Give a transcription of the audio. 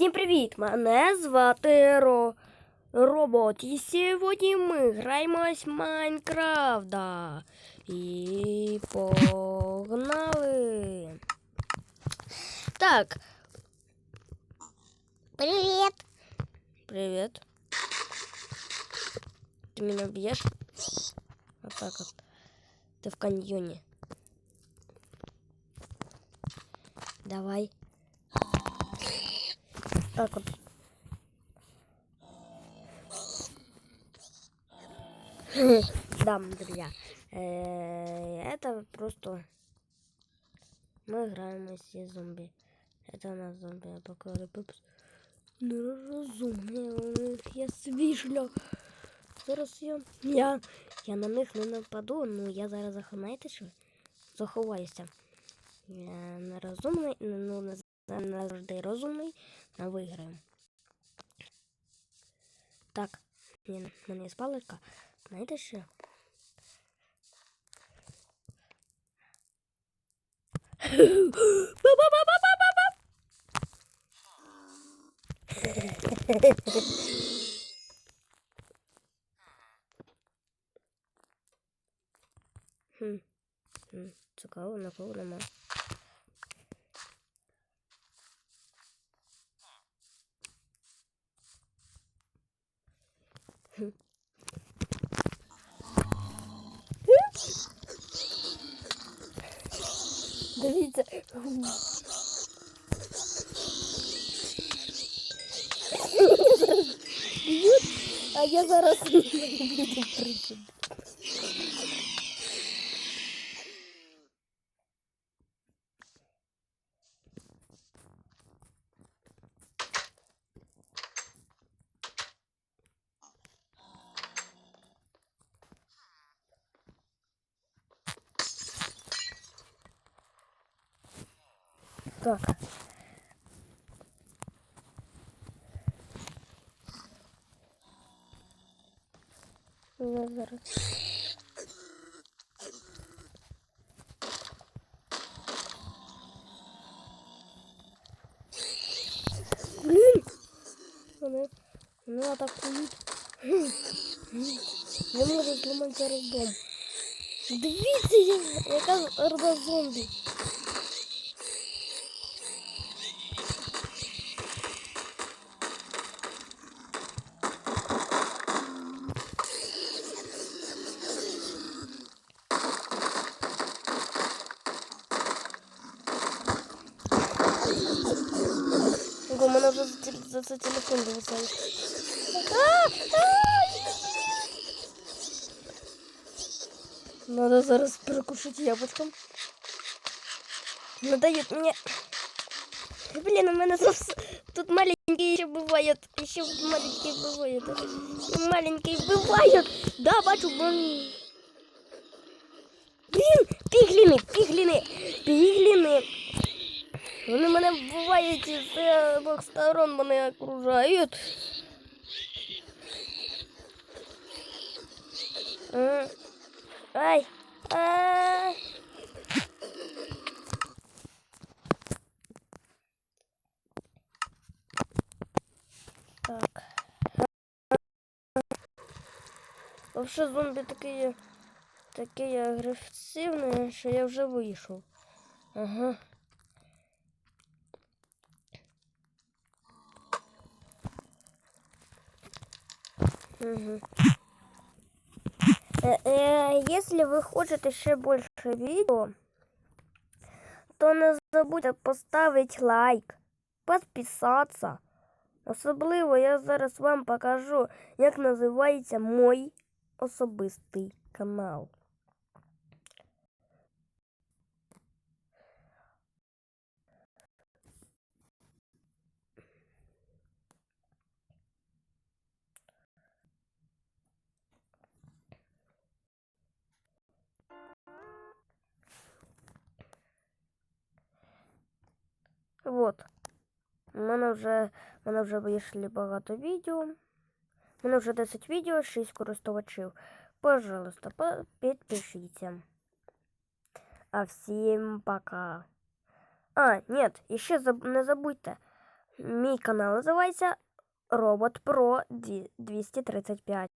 Всім привіт! Мене звати Ро... Робот. І сьогодні ми граємось в Майнкрафт. Да. І погнали. Так. Привет. Привет. Ты меня бьешь? Вот так вот. Ты в каньоне. Давай. Так вот. Да, друзья. Э, Это просто... Мы играем все зомби. Это у нас зомби апокалипсис. Нерозумні, я свіжля. Зараз я. Я, я на них не нападу, ну я зараз знаєте що? Заховаюся. Я нерозумний, ну не, Назавжди розумний на виграємо. Так, мені, мені спалочка, Знаєте що? Хм, цікаво, на кого немає. Дивіться. А я зараз буду прийти. Так. Я зараз. Блін! Вони, вони атакують. Я можу зламати зараз дом. Дивіться, я- яка орда зомбі. Ого, у мене вже за, теле- за це телефон зависає. А! А! Надо зараз перекушать яблочком. Не дают мне. Блин, у меня совсем... Тут маленькие еще бывают. Еще маленькие бывают. Маленькие бывают. Да, бачу, блин. Блин, пігліни, пігліни, пігліни. Вони мене бувають з е, обох сторон мене окружають. Е, ай! Так. Вообще зомби такие, такие агрессивные, что я уже вышел. Ага. Угу. Если вы хотите ще больше видео, то не забудьте поставить лайк, подписаться. Особливо я зараз вам покажу, як називається мой особистий канал. Вот. У мене вже, у мене вже вийшли багато відео. У мене вже 10 відео, 6 користувачів. Пожалуйста, по- підпишіться. А всім пока. А, нет, еще заб... не забудьте Мій канал називається Робот Про 235.